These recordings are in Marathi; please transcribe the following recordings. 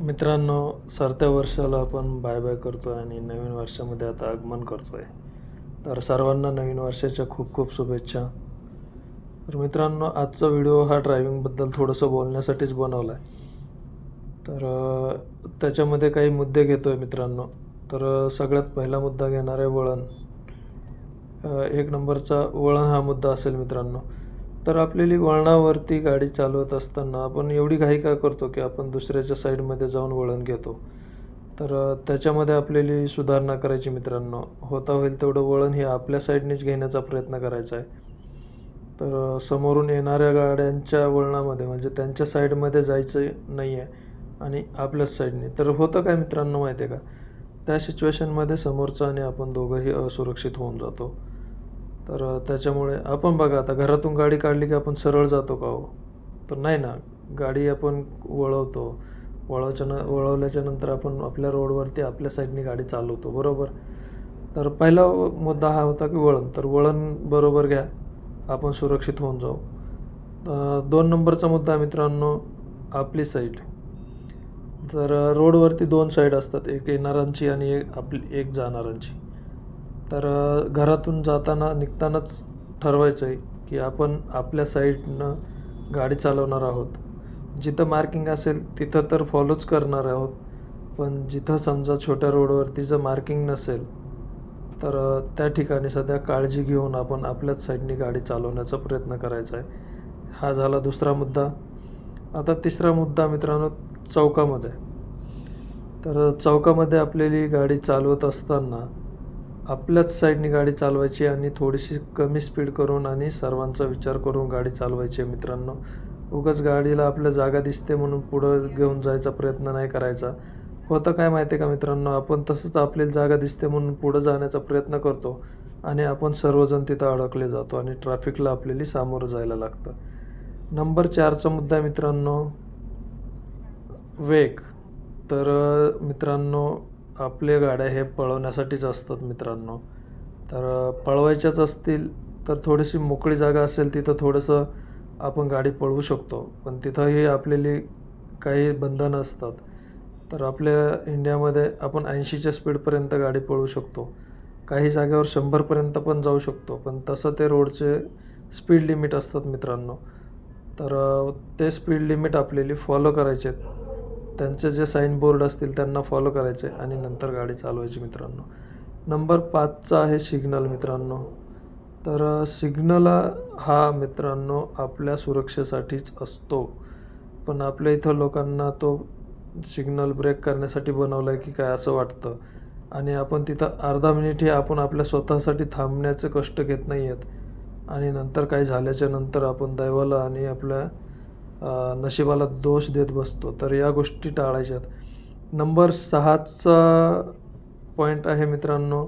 मित्रांनो सरत्या वर्षाला आपण बाय बाय करतो आहे आणि नवीन वर्षामध्ये आता आगमन करतो आहे तर सर्वांना नवीन वर्षाच्या खूप खूप शुभेच्छा. तर मित्रांनो आजचा व्हिडिओ हा ड्रायव्हिंगबद्दल थोडंसं बोलण्यासाठीच बनवला आहे तर त्याच्यामध्ये काही मुद्दे घेतो आहे मित्रांनो. तर सगळ्यात पहिला मुद्दा घेणार आहे वळण. एक नंबरचा वळण हा मुद्दा असेल मित्रांनो. तर आपल्याली वळणावरती गाडी चालवत असताना आपण एवढी घाई का करतो की आपण दुसऱ्याच्या साईडमध्ये जाऊन वळण घेतो? तर त्याच्यामध्ये आपल्याली सुधारणा करायची मित्रांनो. होता होईल तेवढं वळण हे आपल्या साईडनेच घेण्याचा प्रयत्न करायचा आहे. तर समोरून येणाऱ्या गाड्यांच्या वळणामध्ये म्हणजे त्यांच्या साईडमध्ये जायचं नाही आहे आणि आपल्याच साईडने. तर होतं काय मित्रांनो माहिती आहे का? त्या सिच्युएशनमध्ये समोरचा आणि आपण दोघंही असुरक्षित होऊन जातो. तर त्याच्यामुळे आपण बघा आता घरातून गाडी काढली की आपण सरळ जातो का हो? तर नाही ना गाडी आपण वळवतो. वळवच्या न वळवल्याच्या नंतर आपण आपल्या रोडवरती आपल्या साईडने गाडी चालवतो बरोबर? तर पहिला मुद्दा हा होता की वळण. तर वळण बरोबर घ्या आपण सुरक्षित होऊन जाऊ. दोन नंबरचा मुद्दा मित्रांनो आपली साईड. तर रोडवरती दोन साईड असतात एक येणाऱ्यांची आणि एक आपली एक जाणाऱ्यांची. तर घरातून जाताना निघतानाच ठरवायचं आहे की आपण आपल्या साईडनं गाडी चालवणार आहोत. जिथं मार्किंग असेल तिथं तर फॉलोच करणार आहोत. पण जिथं समजा छोट्या रोडवरती जर मार्किंग नसेल तर त्या ठिकाणी सध्या काळजी घेऊन आपण आपल्याच साईडने गाडी चालवण्याचा प्रयत्न करायचा आहे हा झाला दुसरा मुद्दा. आता तिसरा मुद्दा मित्रांनो चौकामध्ये. तर चौकामध्ये आपल्याली गाडी चालवत असताना आपल्याच साईडनी गाडी चालवायची आणि थोडीशी कमी स्पीड करून आणि सर्वांचा विचार करून गाडी चालवायची आहे मित्रांनो. उगाच गाडीला आपल्या जागा दिसते म्हणून पुढं घेऊन जायचा प्रयत्न नाही करायचा. होतं काय माहिती आहे का मित्रांनो? आपण तसंच आपल्याला जागा दिसते म्हणून पुढं जाण्याचा प्रयत्न करतो आणि आपण सर्वजण तिथं अडकले जातो आणि ट्रॅफिकला आपल्याला सामोरं जायला लागतं. नंबर चारचा मुद्दा मित्रांनो वेग. तर मित्रांनो आपल्या गाड्या हे पळवण्यासाठीच असतात मित्रांनो. तर पळवायच्याच असतील तर थोडीशी मोकळी जागा असेल तिथं थोडंसं आपण गाडी पळवू शकतो. पण तिथंही आपल्याली काही बंधनं असतात. तर आपल्या इंडियामध्ये आपण ऐंशीच्या स्पीडपर्यंत गाडी पळवू शकतो. काही जागेवर शंभरपर्यंत पण जाऊ शकतो. पण तसं ते रोडचे स्पीड लिमिट असतात मित्रांनो. तर ते स्पीड लिमिट आपल्याला फॉलो करायचे आहेत त्यांचे जे साईन बोर्ड असतील त्यांना फॉलो करायचे आणि नंतर गाडी चालवायची मित्रांनो. नंबर पाचचा आहे सिग्नल मित्रांनो. तर सिग्नल हा मित्रांनो आपल्या सुरक्षेसाठीच असतो. पण आपल्या इथं लोकांना तो सिग्नल ब्रेक करण्यासाठी बनवला आहे की काय असं वाटतं? आणि आपण तिथं अर्धा मिनिट हे आपण आपल्या स्वतःसाठी थांबण्याचे कष्ट घेत नाही आहेत आणि नंतर काही झाल्याच्यानंतर आपण दैवाला आणि आपल्या नशिबाला दोष देत बसतो. तर या गोष्टी टाळायच्यात. नंबर सहाचा पॉईंट आहे मित्रांनो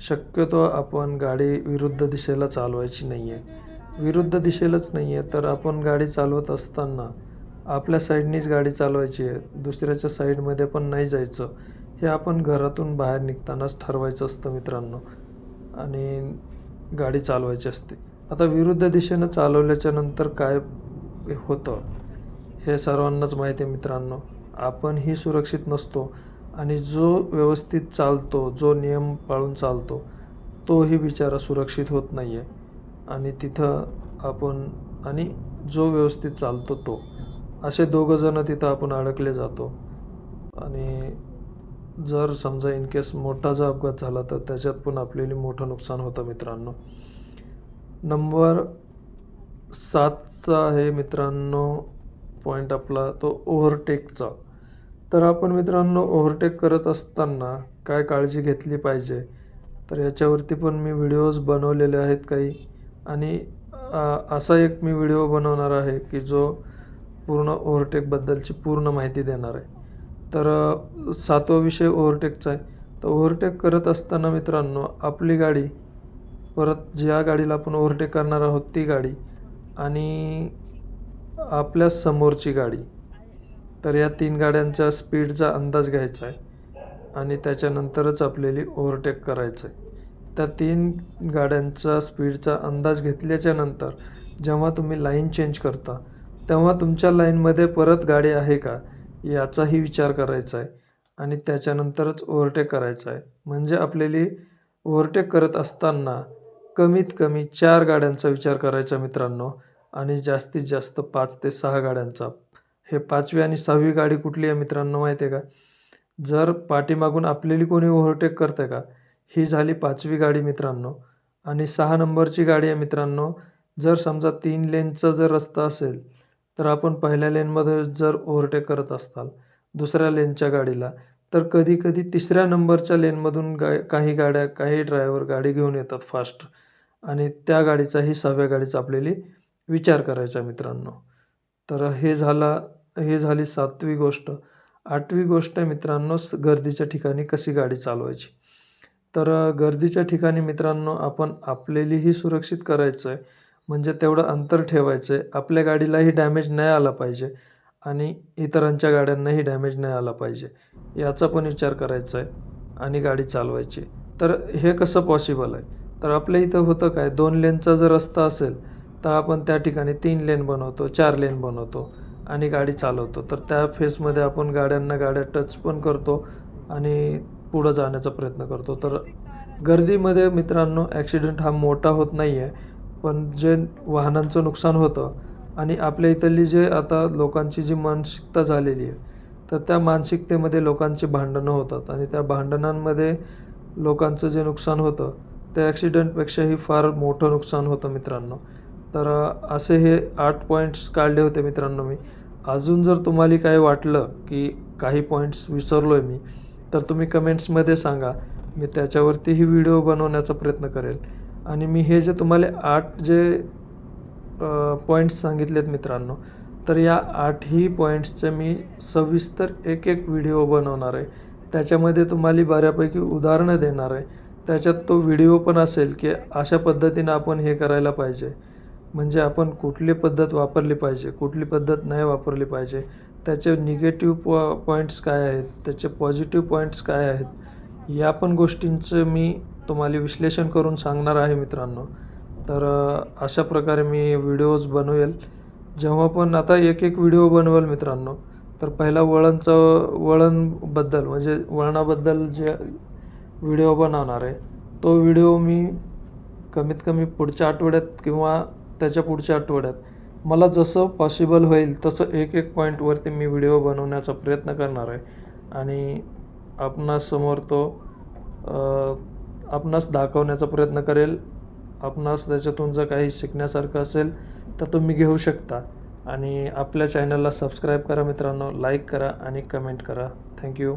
शक्यतो आपण गाडी विरुद्ध दिशेला चालवायची नाही आहे विरुद्ध दिशेलाच नाही आहे तर आपण गाडी चालवत असताना आपल्या साईडनीच गाडी चालवायची आहे. दुसऱ्याच्या साईडमध्ये पण नाही जायचं. हे आपण घरातून बाहेर निघतानाच ठरवायचं असतं मित्रांनो. आणि गाडी चालवायची असते. आता विरुद्ध दिशेनं चालवल्याच्या नंतर काय होतं. हे सर्वांनाच माहिती आहे मित्रांनो. आपणही सुरक्षित नसतो आणि जो व्यवस्थित चालतो जो नियम पाळून चालतो तोही बिचारा सुरक्षित होत नाही आहे आणि तिथं आपण आणि जो व्यवस्थित चालतो तो. असे दोघंजणं तिथं आपण अडकले जातो. आणि जर समजा इन केस मोठा जर अपघात झाला तर त्याच्यात पण आपल्याला मोठं नुकसान होतं मित्रांनो. नंबर सातचा आहे मित्रांनो पॉईंट आपला तो ओव्हरटेकचा तर आपण मित्रांनो ओव्हरटेक करत असताना काय काळजी घेतली पाहिजे? तर याच्यावरती पण मी व्हिडिओज बनवलेले आहेत काही. आणि असा एक मी व्हिडिओ बनवणार आहे की जो पूर्ण ओव्हरटेकबद्दलची पूर्ण माहिती देणार आहे. तर सातवा विषय ओव्हरटेकचा आहे. तर ओव्हरटेक करत असताना मित्रांनो आपली गाडी परत ज्या गाडीला आपण ओव्हरटेक करणार आहोत ती गाडी आणि आपल्या समोरची गाडी. तर या तीन गाड्यांच्या स्पीडचा अंदाज घ्यायचा आहे आणि त्याच्यानंतरच आपल्याला ओव्हरटेक करायचं आहे. त्या तीन गाड्यांचा स्पीडचा अंदाज घेतल्याच्या नंतर जेव्हा तुम्ही लाईन चेंज करता तेव्हा तुमच्या लाईनमध्ये परत गाडी आहे का याचाही विचार करायचा आहे आणि त्याच्यानंतरच ओव्हरटेक करायचा आहे. म्हणजे आपल्याला ओव्हरटेक करत असताना कमीत कमी चार गाड्यांचा विचार करायचा मित्रांनो आणि जास्तीत जास्त पाच ते सहा गाड्यांचा. हे पाचवी आणि सहावी गाडी कुठली आहे मित्रांनो माहिती आहे का? जर पाठीमागून आपलेली कोणी ओव्हरटेक करतं का? ही झाली पाचवी गाडी मित्रांनो. आणि सहा नंबरची गाडी आहे मित्रांनो जर समजा तीन लेनचा जर रस्ता असेल तर आपण पहिल्या लेनमध्ये जर ओव्हरटेक करत असताल दुसऱ्या लेनच्या गाडीला तर कधी कधी तिसऱ्या नंबरच्या लेनमधून गा काही गाड्या काही ड्रायव्हर गाडी घेऊन येतात फास्ट आणि त्या गाडीचाही सहाव्या गाडीचा आपल्याला विचार करायचा मित्रांनो. तर हे झाला हे झाली सातवी गोष्ट. आठवी गोष्ट आहे मित्रांनो गर्दीच्या ठिकाणी कशी गाडी चालवायची? तर गर्दीच्या ठिकाणी मित्रांनो आपण आपलेलीही सुरक्षित करायचं आहे म्हणजे तेवढं अंतर ठेवायचं आहे आपल्या गाडीलाही डॅमेज नाही आला पाहिजे. आणि इतरांच्या गाड्यांनाही डॅमेज नाही आला पाहिजे. याचा पण विचार करायचा आहे आणि गाडी चालवायची. तर हे कसं पॉसिबल आहे? तर आपल्या इथं होतं काय? दोन लेनचा जर रस्ता असेल तर आपण त्या ठिकाणी तीन लेन बनवतो चार लेन बनवतो आणि गाडी चालवतो. तर त्या फेसमध्ये आपण गाड्यांना गाड्या टच पण करतो आणि पुढं जाण्याचा प्रयत्न करतो. तर गर्दीमध्ये मित्रांनो ॲक्सिडेंट हा मोठा होत नाही आहे पण जे वाहनांचं नुकसान होतं आणि आपल्या इथली जे आता लोकांची जी मानसिकता झालेली आहे तर त्या मानसिकतेमध्ये लोकांची भांडणं होतात आणि त्या भांडणांमध्ये लोकांचं जे नुकसान होतं त्या ॲक्सिडेंटपेक्षाही फार मोठं नुकसान होतं मित्रांनो. तर असे हे आठ पॉईंट्स काढले होते मित्रांनो मी. अजून जर तुम्हाला काही वाटलं की काही पॉईंट्स विसरलो आहे मी तर तुम्ही कमेंट्समध्ये सांगा. मी त्याच्यावरतीही व्हिडिओ बनवण्याचा प्रयत्न करेल. आणि मी हे जे तुम्हाला आठ जे पॉईंट्स सांगितलेत मित्रांनो तर या आठही पॉईंट्सचे मी सविस्तर एक एक व्हिडिओ बनवणार आहे. त्याच्यामध्ये तुम्हाला बऱ्यापैकी उदाहरणं देणार आहे. त्याच्यात तो व्हिडिओ पण असेल की अशा पद्धतीनं आपण हे करायला पाहिजे. म्हणजे आपण कुठली पद्धत वापरली पाहिजे कुठली पद्धत नाही वापरली पाहिजे. त्याचे निगेटिव्ह पॉ पॉईंट्स काय आहेत त्याचे पॉझिटिव्ह पॉईंट्स काय आहेत या पण गोष्टींचं मी तुम्हाला विश्लेषण करून सांगणार आहे मित्रांनो. तर अशा प्रकारे मी व्हिडिओज बनवेल. जेव्हा पण आता एक एक व्हिडिओ बनवेल मित्रांनो तर पहिला वळणचं वळणबद्दल म्हणजे वळणाबद्दल जे व्हिडिओ बनवणार आहे. तो व्हिडिओ मी कमीत कमी पुढच्या आठवड्यात किंवा त्याच्या पुढच्या आठवड्यात मला जसं पॉसिबल होईल तसं एक एक पॉईंटवरती मी व्हिडिओ बनवण्याचा प्रयत्न करणार आहे. आणि आपणासमोर तो आपणास दाखवण्याचा प्रयत्न करेल. आपणास त्याच्यातून जर काही शिकण्यासारखं असेल तर तुम्ही घेऊ शकता. आणि आपल्या चॅनलला सबस्क्राईब करा मित्रांनो लाईक करा आणि कमेंट करा. थँक्यू